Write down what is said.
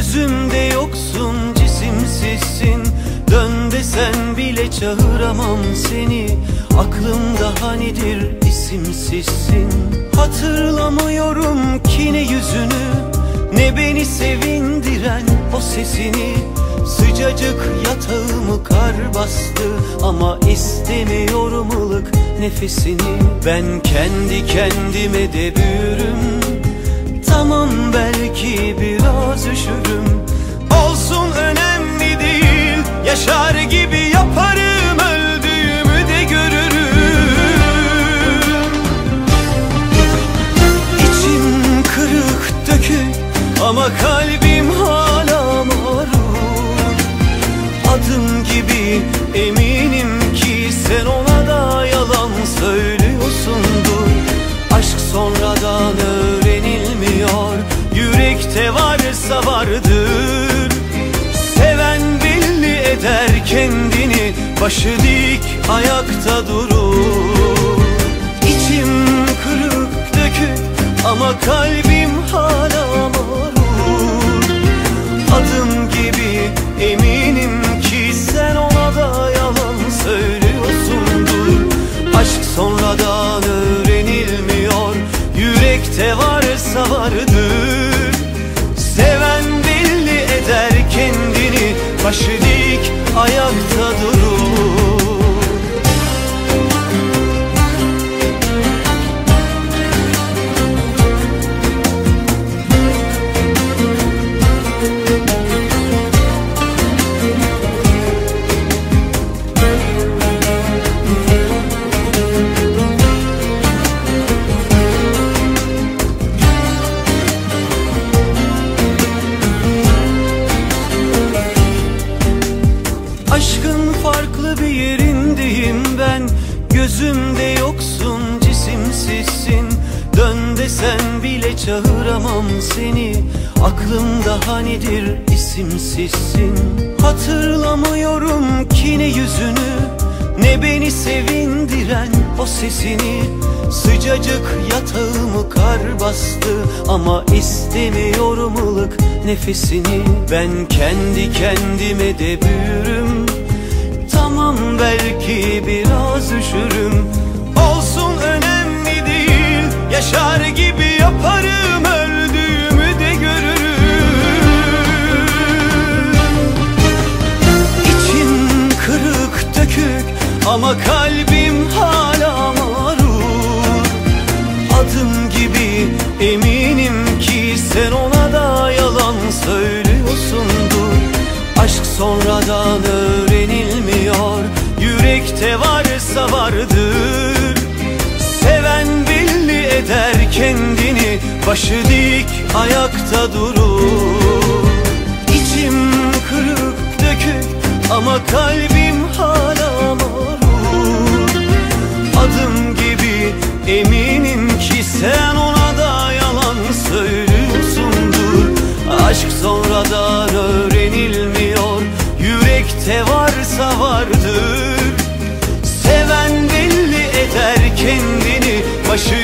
Gözümde yoksun cisimsizsin. Dön desen bile çağıramam seni. Aklımda hanidir isimsizsin. Hatırlamıyorum ki ne yüzünü. Ne beni sevindiren o sesini. Sıcacık yatağımı kar bastı. Ama istemiyorum ılık nefesini. Ben kendi kendime de büyürüm. Tamam belki gibi eminim ki Sen ona da yalan söylüyorsundur. Aşk sonradan öğrenilmiyor Yürekte varsa vardır. Seven belli eder kendini Başı dik ayakta durur. İçim kırık dökük ama kalbim Yürekte varsa vardır Seven belli eder kendini Başı dik ayakta Aşkın farklı bir yerindeyim ben. Gözümde yoksun cisimsizsin. Dön desen bile çağıramam seni. Aklımda hanidir isimsizsin. Hatırlamıyorum ki ne yüzünü. Ne beni sevindiren o sesini. Sıcacık yatağımı kar bastı Ama istemiyorum ılık nefesini. Ben kendi kendime de büyürüm. Tamam belki biraz üşürüm. Olsun önemli değil. Yaşar gibi yaparım Öldüğümü de görürüm. İçim kırık dökük Ama kalbim hala sonradan öğrenilmiyor. Yürekte varsa vardır. Seven belli eder kendini Başı dik ayakta durur. İçim kırık dökük ama kalbim hala mağrur Adım gibi eminim ki sen ona da yalan söylüyorsundur. Aşk sonradan öğrenilmiyor Yürekte varsa vardır. Seven belli eder kendini Başı